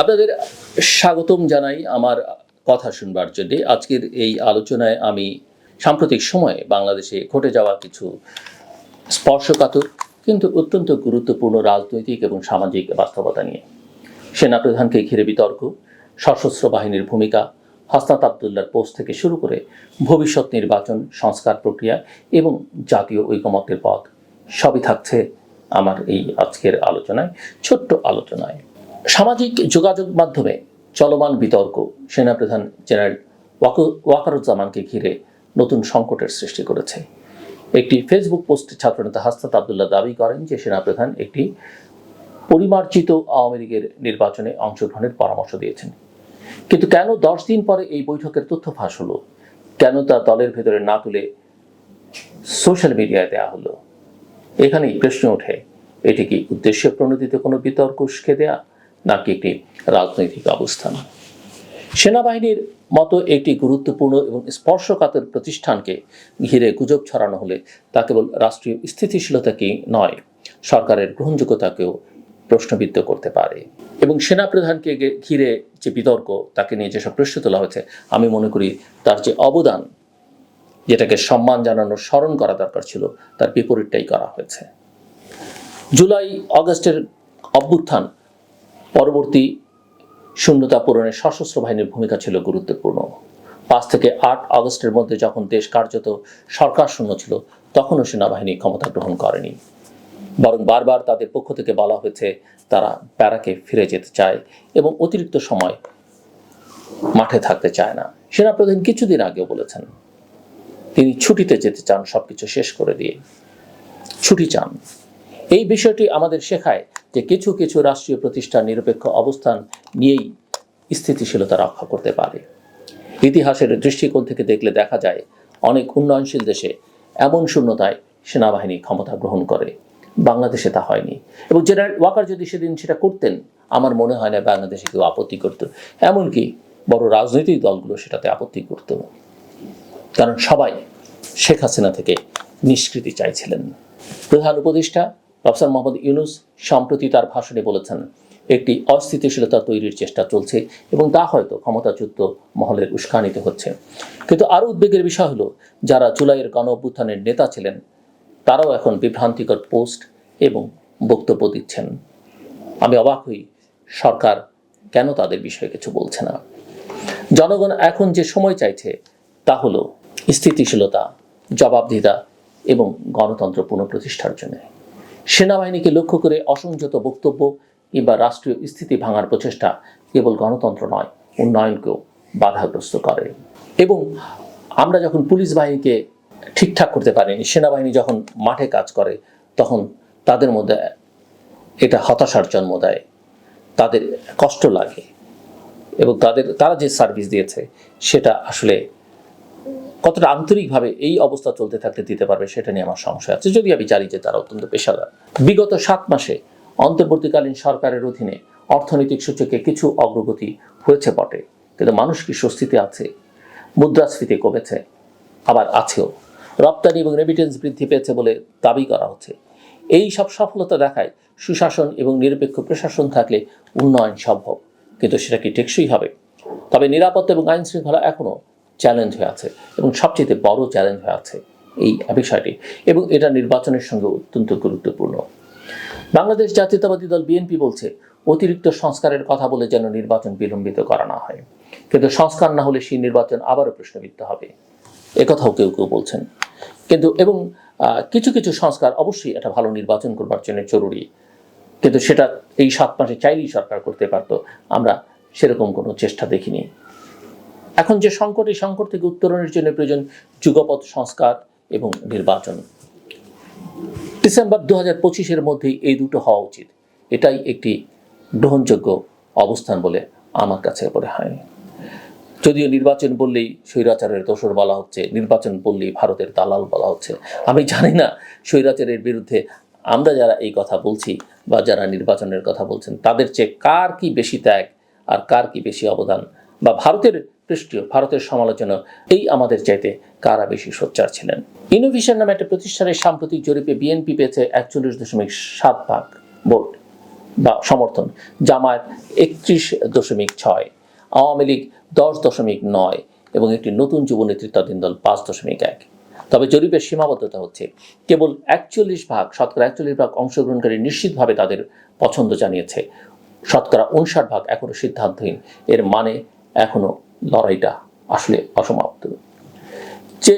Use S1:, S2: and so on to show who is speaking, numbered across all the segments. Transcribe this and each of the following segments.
S1: আপনাদের স্বাগতম জানাই আমার কথা শুনবার জন্য। আজকের এই আলোচনায় আমি সাম্প্রতিক সময়ে বাংলাদেশে ঘটে যাওয়া কিছু স্পর্শকাতর কিন্তু অত্যন্ত গুরুত্বপূর্ণ রাজনৈতিক এবং সামাজিক বাস্তবতা নিয়ে। সেনাপ্রধানকে ঘিরে বিতর্ক, সশস্ত্র বাহিনীর ভূমিকা, হাসনাত আবদুল্লার পোস্ট থেকে শুরু করে ভবিষ্যৎ নির্বাচন, সংস্কার প্রক্রিয়া এবং জাতীয় ঐকমত্যের পথ সবই থাকছে আমার এই আজকের আলোচনায়, ছোট্ট আলোচনায়। সামাজিক যোগাযোগ মাধ্যমে চলমান বিতর্ক, সেনাপ্রধান জেনারেল ওয়াকু- ওয়াকারুজ্জামানকে ঘিরে নতুন সংকটের সৃষ্টি করেছে। একটি ফেসবুক পোস্টে ছাত্রনেতা হাস্তাত আবদুল্লাহ দাবি করেন যে, সেনাপ্রধান একটি পরিমার্জিত আওয়ামী লীগের নির্বাচনে অংশগ্রহণের পরামর্শ দিয়েছেন। কিন্তু কেন দশ দিন পরে এই বৈঠকের তথ্য ফাঁস হলো? কেন তা দলের ভেতরে না তুলে সোশ্যাল মিডিয়ায় দেওয়া হলো? এখানেই প্রশ্ন ওঠে, এটি কি উদ্দেশ্য প্রণোদিত কোনো বিতর্ক উস্কে দেয়া? নাকি একটি রাজনৈতিক অবস্থান। সেনাবাহিনীর মতো একটি গুরুত্বপূর্ণ এবং স্পর্শকাতর প্রতিষ্ঠানকে ঘিরে গুজব ছড়ানো হলে তা কেবল রাষ্ট্রীয় স্থিতিশীলতাকেই নয়, সরকারের গ্রহণযোগ্যতাকেও প্রশ্নবিদ্ধ করতে পারে। এবং সেনাপ্রধানকে ঘিরে যে বিতর্ক, তাকে নিয়ে যেসব প্রশ্ন তোলা হয়েছে, আমি মনে করি তার যে অবদান, যেটাকে সম্মান জানানোর স্মরণ করা দরকার ছিল, তার বিপরীতটাই করা হয়েছে। জুলাই অগস্টের অভ্যুত্থান পরবর্তী শূন্যতা পূরণে সশস্ত্র বাহিনীর ভূমিকা ছিল গুরুত্বপূর্ণ। পাঁচ থেকে আট আগস্টের মধ্যে যখন দেশ কার্যত সরকার শূন্য ছিল, তখনও সেনাবাহিনী ক্ষমতা গ্রহণ করেনি। বরং বারবার তাদের পক্ষ থেকে বলা হয়েছে, তারা প্যারাকে ফিরে যেতে চায় এবং অতিরিক্ত সময় মাঠে থাকতে চায় না। সেনাপ্রধান কিছুদিন আগেও বলেছেন, তিনি ছুটিতে যেতে চান, সবকিছু শেষ করে দিয়ে। ছুটি চান। এই বিষয়টি আমাদের শেখায় যে কিছু কিছু রাষ্ট্রীয় প্রতিষ্ঠান নিরপেক্ষ অবস্থান নিয়েই স্থিতিশীলতা রক্ষা করতে পারে। ইতিহাসের দৃষ্টিকোণ থেকে দেখলে দেখা যায়, অনেক উন্নয়নশীল দেশে এমন শূন্যতায় সেনাবাহিনী ক্ষমতা গ্রহণ করে। বাংলাদেশে তা হয়নি। এবং জেনারেল ওয়াকার যদি সেদিন সেটা করতেন, আমার মনে হয় না বাংলাদেশে কেউ আপত্তি করতো। এমনকি বড় রাজনৈতিক দলগুলো সেটাতে আপত্তি করতো। কারণ সবাই শেখ হাসিনা থেকে নিষ্কৃতি চাইছিলেন। প্রধান উপদেষ্টা প্রফেসর মোহাম্মদ ইউনুস সম্প্রতি তার ভাষণে বলেছেন, একটি অস্থিতিশীলতা তৈরির চেষ্টা চলছে এবং তা হয়তো ক্ষমতাচ্যুত মহলের উস্কানিতে হচ্ছে। কিন্তু আরও উদ্বেগের বিষয় হলো, যারা জুলাইয়ের গণ অভ্যুত্থানের নেতা ছিলেন, তারাও এখন বিভ্রান্তিকর পোস্ট এবং বক্তব্য দিচ্ছেন। আমি অবাক হই, সরকার কেন তাদের বিষয়ে কিছু বলছে না? জনগণ এখন যে সময় চাইছে, তা হলো স্থিতিশীলতা, জবাবদিহিতা এবং গণতন্ত্র পুনঃপ্রতিষ্ঠার জন্য। সেনাবাহিনীকে লক্ষ্য করে অসংযত বক্তব্য কিংবা রাষ্ট্রীয় স্থিতি ভাঙার প্রচেষ্টা কেবল গণতন্ত্র নয়, উন্নয়নকেও বাধাগ্রস্ত করে। এবং আমরা যখন পুলিশ বাহিনীকে ঠিকঠাক করতে পারিনি, সেনাবাহিনী যখন মাঠে কাজ করে, তখন তাদের মধ্যে এটা হতাশার জন্ম দেয়। তাদের কষ্ট লাগে এবং তাদের, তারা যে সার্ভিস দিয়েছে, সেটা আসলে কতটা আন্তরিকভাবে এই অবস্থা চলতে থাকতে দিতে পারবে সেটা নিয়ে আমার সংশয় আছে। যদি আমি জানি যে তারা অত্যন্ত পেশাদার। বিগত সাত মাসে অন্তর্বর্তীকালীন সরকারের অধীনে অর্থনৈতিক সূচকে কিছু অগ্রগতি হয়েছে বটে। কিন্তু মানুষ কি স্বস্তিতে আছে? মুদ্রাস্ফীতি কমেছে, আবার আছেও। রপ্তানি এবং রেমিটেন্স বৃদ্ধি পেয়েছে বলে দাবি করা হচ্ছে। এই সব সফলতা দেখায় সুশাসন এবং নিরপেক্ষ প্রশাসন থাকলে উন্নয়ন সম্ভব। কিন্তু সেটা কি টেকসই হবে? তবে নিরাপত্তা এবং আইন শৃঙ্খলা এখনও চ্যালেঞ্জ হয়ে আছে এবং সবচেয়ে বড় চ্যালেঞ্জ হয়ে আছে এই বিষয়টি এবং এটা নির্বাচনের সঙ্গে অত্যন্ত গুরুত্বপূর্ণ। বাংলাদেশ জাতীয়তাবাদী দল বিএনপি বলছে, অতিরিক্ত সংস্কারের কথা বলে যেন নির্বাচন বিলম্বিত করা না হয়। কিন্তু সংস্কার না হলে সেই নির্বাচন আবারও প্রশ্নবিদ্ধ হবে। একথাও কেউ কেউ বলছেন। কিন্তু এবং কিছু কিছু সংস্কার অবশ্যই একটা ভালো নির্বাচন করবার জন্য জরুরি। কিন্তু সেটা এই সাত মাসে চাইলেই সরকার করতে পারতো, আমরা সেরকম কোনো চেষ্টা দেখিনি। এখন যে সংকট, এই সংকট থেকে উত্তরণের জন্য প্রয়োজন যুগপৎ সংস্কার এবং নির্বাচন। ডিসেম্বর দু হাজার পঁচিশের মধ্যেই এই দুটো হওয়া উচিত। এটাই একটি গ্রহণযোগ্য অবস্থান বলে আমার কাছে মনে হয়। যদিও নির্বাচন বললেই স্বৈরাচারের দোষর বলা হচ্ছে, নির্বাচন বললেই ভারতের দালাল বলা হচ্ছে। আমি জানি না স্বৈরাচারের বিরুদ্ধে আমরা যারা এই কথা বলছি বা যারা নির্বাচনের কথা বলছেন, তাদের চেয়ে কার কি বেশি ত্যাগ আর কার কি বেশি অবদান? বা ভারতের পৃষ্ঠীয় ভারতের সমালোচনা, এই আমাদের চাইতে কারা বেশি সোচ্চার ছিলেন? ইনোভিশন নামে একটা প্রতিষ্ঠানের সাম্প্রতিক জরিপে বিএনপি পেয়েছে একচল্লিশ দশমিক সাত ভাগ ভোট বা সমর্থন, জামায়াত একত্রিশ দশমিক ছয়, আওয়ামী লীগ দশ দশমিক নয় এবং একটি নতুন যুব নেতৃত্বাধীন দল পাঁচ দশমিক এক। তবে জরিপের সীমাবদ্ধতা হচ্ছে, কেবল একচল্লিশ ভাগ, শতকরা একচল্লিশ ভাগ অংশগ্রহণকারী নিশ্চিতভাবে তাদের পছন্দ জানিয়েছে। শতকরা উনষাট ভাগ এখনও সিদ্ধান্তহীন, এর মানে এখনও লড়াইটা আসলে অসমাপ্ত। যে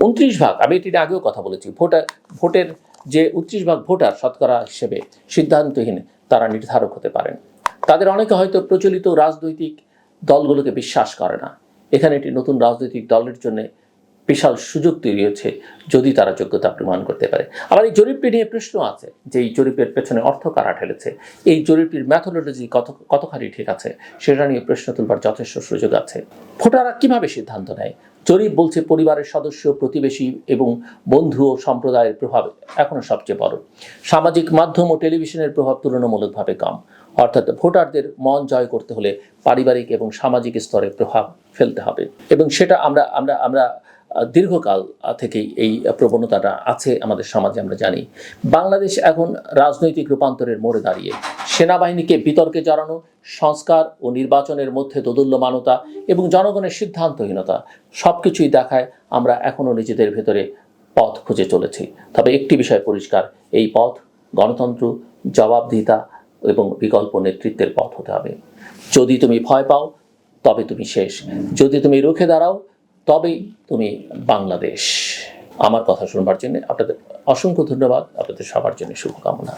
S1: উনত্রিশ ভাগ, আমি এটির আগেও কথা বলেছি, ভোটার, ভোটের যে উনত্রিশ ভাগ ভোটার শতকরা হিসেবে সিদ্ধান্তহীন, তারা নির্ধারক হতে পারেন। তাদের অনেকে হয়তো প্রচলিত রাজনৈতিক দলগুলোকে বিশ্বাস করে না। এখানে একটি নতুন রাজনৈতিক দলের জন্য বিশাল সুযোগ তৈরি হয়েছে যদি তারা যোগ্যতা প্রমাণ করতে পারে। আবার এই জরিপটি নিয়ে প্রশ্ন আছে যে এই জরিপের পেছনে অর্থ কারা ঠেলেছে? এই জরিপটির ম্যাথোলজি কত, কতখানি ঠিক আছে? সেটা নিয়ে প্রশ্ন তুলবার যথেষ্ট সুযোগ আছে। ভোটাররা কীভাবে সিদ্ধান্ত নেয়? জরিপ বলছে পরিবারের সদস্য, প্রতিবেশী এবং বন্ধু ও সম্প্রদায়ের প্রভাব এখনও সবচেয়ে বড়। সামাজিক মাধ্যম ও টেলিভিশনের প্রভাব তুলনামূলকভাবে কম। অর্থাৎ ভোটারদের মন জয় করতে হলে পারিবারিক এবং সামাজিক স্তরে প্রভাব ফেলতে হবে। এবং সেটা আমরা আমরা আমরা দীর্ঘকাল থেকেই এই প্রবণতাটা আছে আমাদের সমাজে, আমরা জানি। বাংলাদেশ এখন রাজনৈতিক রূপান্তরের মোড়ে দাঁড়িয়ে। সেনাবাহিনীকে বিতর্কে জড়ানো, সংস্কার ও নির্বাচনের মধ্যে দোদুল্যমানতা এবং জনগণের সিদ্ধান্তহীনতা সব কিছুই দেখায় আমরা এখনও নিজেদের ভেতরে পথ খুঁজে চলেছি। তবে একটি বিষয় পরিষ্কার, এই পথ গণতন্ত্র, জবাবদিহিতা এবং বিকল্প নেতৃত্বের পথ হতে হবে। যদি তুমি ভয় পাও, তবে তুমি শেষ। যদি তুমি রুখে দাঁড়াও তবেই তুমি বাংলাদেশ। আমার কথা শুনবার জন্য আপনাদের অসংখ্য ধন্যবাদ। আপনাদের সবার জন্য শুভকামনা।